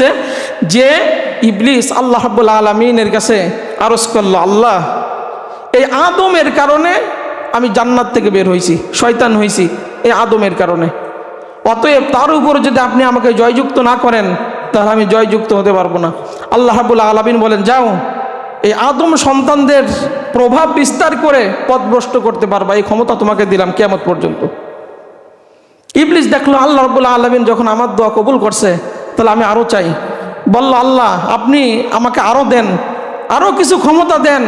আসছে যে ইবলিস আল্লাহ রাব্বুল আলমিনের কাছে আরজ করল, আল্লাহ, এই আদমের কারণে আমি জান্নাত থেকে বের হয়েছি শয়তান হয়েছি এই আদমের কারণে। অতএব তার উপর যদি আপনি আমাকে জয়যুক্ত না করেন, তাহলে আমি জয়যুক্ত হতে পারব না। আল্লাহ রাবুল আলমিন বলেন, যাও, এই আদম সন্তানদের প্রভাব বিস্তার করে পথভ্রষ্ট করতে পারবা, এই ক্ষমতা তোমাকে দিলাম কেমত পর্যন্ত। ইবলিস দেখল, আল্লাহ রবুল্লা আলমিন যখন আমার দোয়া কবুল করছে তাহলে আমি আরও চাই। বলল, আল্লাহ, আপনি আমাকে আরও দেন আরও কিছু ক্ষমতা দেন।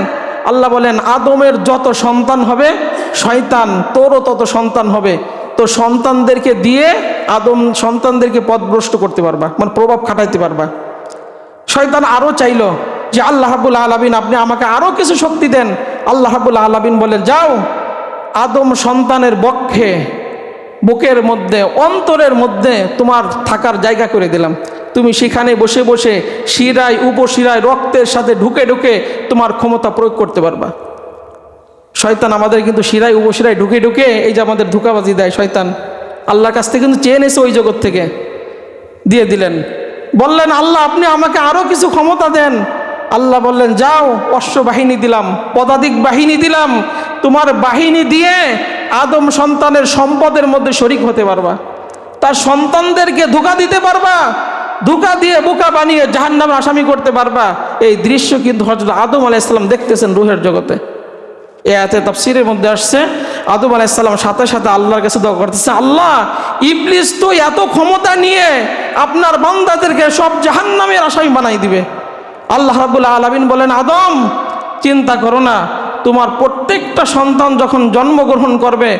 আল্লাহ বলেন, আদমের যত সন্তান হবে, শয়তান তোরও তত সন্তান হবে। তো সন্তানদেরকে দিয়ে আদম সন্তানদেরকে পথভ্রষ্ট করতে পারবা মানে প্রভাব খাটাইতে পারবা। শয়তান আরও চাইলো যে, আল্লাহ আলমিন, আপনি আমাকে আরও কিছু শক্তি দেন। আল্লাহ আলমিন বলেন, যাও, আদম সন্তানের বক্ষে বুকের মধ্যে, অন্তরের মধ্যে তোমার থাকার জায়গা করে দিলাম। তুমি সেখানে বসে বসে শিরায়, উপশিরায়, রক্তের সাথে ঢুকে ঢুকে তোমার ক্ষমতা প্রয়োগ করতে পারবা। শয়তান আমাদের কিন্তু শিরায়, উপশিরায় ঢুকে ঢুকে এই যে আমাদের ধোকাবাজি দেয় শয়তান। আল্লাহর কাছ থেকে কিন্তু চেয়ে নিয়েছে ওই জগৎ থেকে। দিয়ে দিলেন। বললেন, আল্লাহ, আপনি আমাকে আরও কিছু ক্ষমতা দেন। আল্লাহ বললেন, যাও, অশ্ব বাহিনী দিলাম, পদাতিক বাহিনী দিলাম। তোমার বাহিনী দিয়ে আদম সন্তানের সম্পদের মধ্যে শরিক হতে পারবা। তার সন্তানদেরকে ধোকা দিতে পারবা। ধোকা দিয়ে বোকা বানিয়ে জাহান নামে আসামি করতে পারবা। এই দৃশ্য কিন্তু হজরত আদম আলাইসাল্লাম দেখতেছেন রুহের জগতে। এ এতে তাফসিরের মধ্যে আসছে, আদম আলাইসাল্লাম সাথে সাথে আল্লাহর কাছে দোয়া করতেছে, আল্লাহ, ইবলিস তো এত ক্ষমতা নিয়ে আপনার বান্দাদেরকে সব জাহান্নামের আসামি বানাই দিবে। আল্লাহ রাবুল আলমিন বলেন, আদম, চিন্তা করো না। তোমার প্রত্যেকটা সন্তান যখন জন্মগ্রহণ করবে,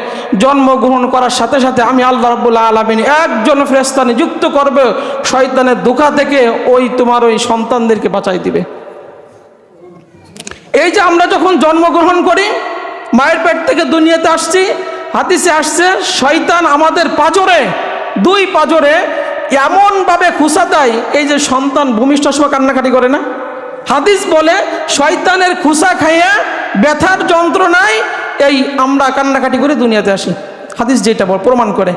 জন্মগ্রহণ করার সাথে সাথে আমি আল্লাহ রাবুল্লাহ আলমিন একজন ফেরেস্তা নিযুক্ত করবে, শয়তানের দুঃখা থেকে ওই তোমার ওই সন্তানদেরকে বাঁচাই দিবে। এই যে আমরা যখন জন্মগ্রহণ করি, মায়ের পেট থেকে দুনিয়াতে আসছি হাতিসে আসছে, শয়তান আমাদের পাজরে, দুই পাজরে এমনভাবে খুসা দেয়, এই যে সন্তান ভূমিষ্ঠ সময় কান্নাকাটি করে না? হাদিস বলে, শয়তানের খুসা খাইয়া ব্যথার যন্ত্রণায় এই আমরা কান্নাকাটি করে দুনিয়াতে আসি। হাদিস যেটা বল, প্রমাণ করে।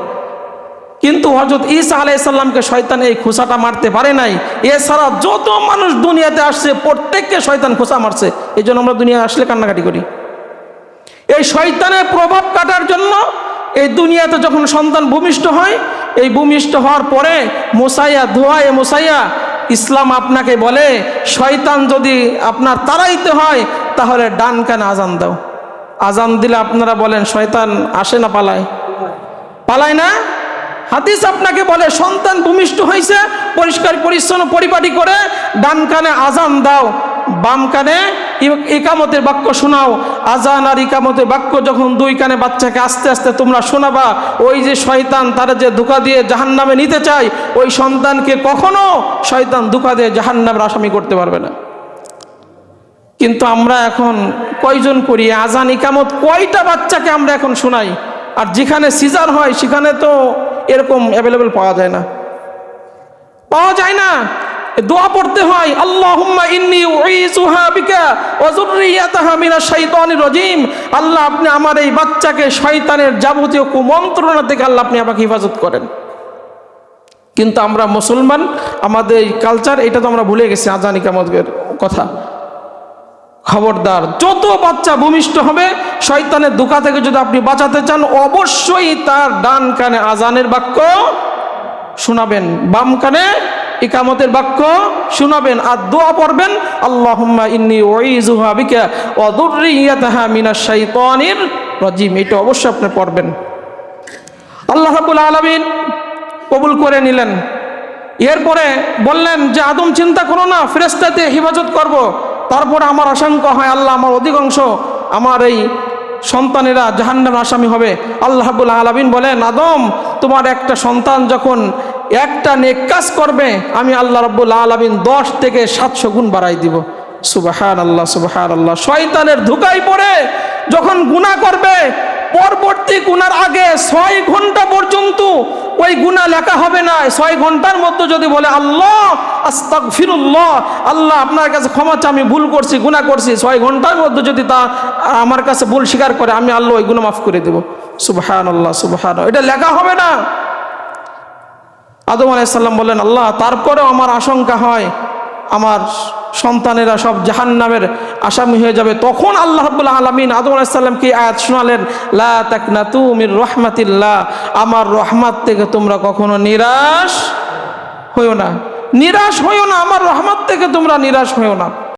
কিন্তু হজরত ঈসা আলাইসাল্লামকে শয়তান এই খোসাটা মারতে পারে নাই। এছাড়া যত মানুষ দুনিয়াতে আসছে, প্রত্যেককে শয়তান খোসা মারছে। এই জন্য আমরা দুনিয়া আসলে কান্নাকাটি করি। এই শয়তানের প্রভাব কাটার জন্য এই দুনিয়াতে যখন সন্তান ভূমিষ্ঠ হয়, এই ভূমিষ্ঠ হওয়ার পরে মোসাইয়া ধোয়ায় মোসাইয়া ইসলাম আপনাকে বলে, শয়তান যদি আপনার তাড়াইতে হয়, তাহলে ডান কানে আজান দাও। আজান দিলে আপনারা বলেন, শয়তান আসে না, পালায়। পালায় না? হাদিস আপনাকে বলে, সন্তান ভূমিষ্ঠ হয়েছে পরিষ্কার, পরিচ্ছন্ন, পরিপাটি করে, ডান কানে আজান দাও। বাম কানে একামতের বাক্য শোনাও। আজান আর ইকামতের বাক্য যখন দুই কানে বাচ্চাকে আস্তে আস্তে তোমরা শোনাবা, ওই যে শয়তান তারা যে ধোকা দিয়ে জাহান নামে নিতে চায়, ওই সন্তানকে কখনো শয়তান ধোকা দিয়ে জাহান নামের আসামি করতে পারবে না। কিন্তু আমরা এখন কয়জন করি? আজান, ইকামত, কয়টা বাচ্চাকে আমরা এখন শোনাই? আর যেখানে সিজার হয়, সেখানে তো এরকম অ্যাভেলেবেল পাওয়া যায় না। পাওয়া যায় না। দোয়া পড়তে হয়, আল্লাহুম্মা ইন্নী উইযুহা বিকা ওয়া যুররিয়াতাহা মিনাশ শাইতানির রাজীম। আল্লাহ আপনি আমার এই বাচ্চাকে শয়তানের যাবতীয় কুমন্ত্রণা থেকে আল্লাহ আপনি আমাকে হেফাজত করেন। কিন্তু আমরা মুসলমান, আমাদের এই কালচার এটা তো আমরা ভুলে গেছি আজানি কামতের কথা। খবরদার, যত বাচ্চা ভূমিষ্ঠ হবে, শয়তানের দুকা থেকে যদি আপনি বাঁচাতে চান, অবশ্যই তার ডান কানে আজানের বাক্য শোনাবেন, বাম কানে ইকামতের বাক্য শোনাবেন আর দোয়া পড়বেন, আল্লাহুম্মা ইন্নি উইযুহা বিকা ওয়া যুররিয়াতাহা মিনাশ শাইতানির রাজিম। এটা অবশ্যই আপনি পড়বেন। আল্লাহ রাব্বুল আলামিন কবুল করে নিলেন। এরপরে বললেন যে, আদম, চিন্তা করো না ফেরেস্তাতে হেফাজত করব। তারপরে আমার আশঙ্কা হয়, আল্লাহ আমার অধিকাংশ আমার এই সন্তানেরা জাহান্নাম আসামি হবে। আল্লাহ রাব্বুল আলামিন বলেন, আদম, তোমার একটা সন্তান যখন একটা নেক কাজ করবে, আমি আল্লাহ রব্বুল আলমিন দশ থেকে সাতশো গুণ বাড়াই দিব। সুবাহান আল্লাহ সুবাহান আল্লাহ শয়তানের ধুকাই পড়ে যখন গুণা করবে, পরবর্তী গুনার আগে ছয় ঘণ্টা পর্যন্ত ওই গুণা লেখা হবে না। ছয় ঘণ্টার মধ্যে যদি বলে, আল্লাহ আস্তাক ফিরুল্লাহ আল্লাহ, আপনার কাছে ক্ষমা আমি ভুল করছি গুণা করছি। ছয় ঘণ্টার মধ্যে যদি তা আমার কাছে ভুল স্বীকার করে, আমি আল্লাহ ওই গুণা মাফ করে দেবো। সুবাহান আল্লাহ সুবাহান এটা লেখা হবে না। আদম আলাইসাল্লাম বললেন, আল্লাহ, তারপরেও আমার আশঙ্কা হয়, আমার সন্তানেরা সব জাহান নামের আসামি হয়ে যাবে। তখন আল্লাহ রাবুল্লাহ আলমিন আদম আলাইসাল্লামকে আয়াত শোনালেন, লা তুমির রহমাতিল্লাহ। আমার রহমাত থেকে তোমরা কখনো নিরাশ হইও না। নিরাশ হইও না, আমার রহমাত থেকে তোমরা নিরাশ হইও না।